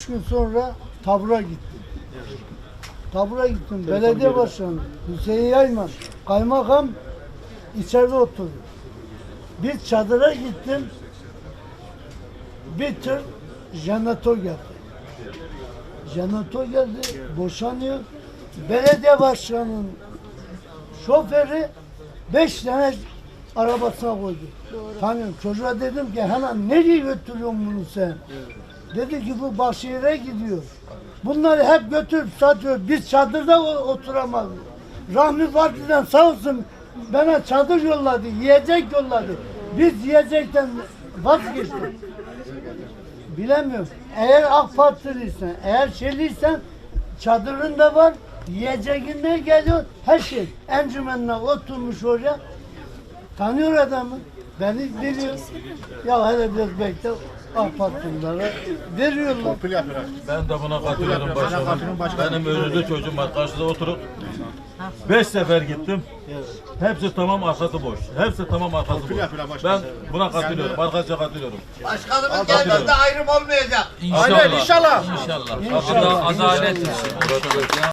Üç gün sonra tabura gittim. Tabura gittim. Belediye başkanı Hüseyin Yayman, kaymakam içeride oturuyor. Bir çadıra gittim. Bir tır jeneratör geldi. Jeneratör geldi, boşanıyor. Belediye başkanının şoförü beş tane arabasına koydu. Tanıyorum. Çocuğa dedim ki hemen nereye götürüyorsun bunu sen? Dedi ki bu Başşehir'e gidiyor. Bunları hep götürüp satıyor. Biz çadırda oturamazdık. Rahmi Partisi'den sağ olsun bana çadır yolladı, yiyecek yolladı. Biz yiyecekten vazgeçtik. Bilemiyorum. Eğer AK Partiliysen, eğer şeyliysen çadırın da var, yiyeceğin ne geliyor, her şey. Encümenle oturmuş oraya. Tanıyor adamı. Beni biliyor. Ya hele biraz bekle. AK Partililere veriyorlar. Ben de buna katılıyorum başkanım. Benim önünde çocuğum var karşıda oturup beş sefer gittim. Hepsi tamam arkası boş. Hepsi tamam arkası boş. Ben buna katılıyorum. Arkadaşa katılıyorum. Başkanımız geldiğinde ayrım olmayacak. İnşallah. İnşallah. İnşallah. Adalet için.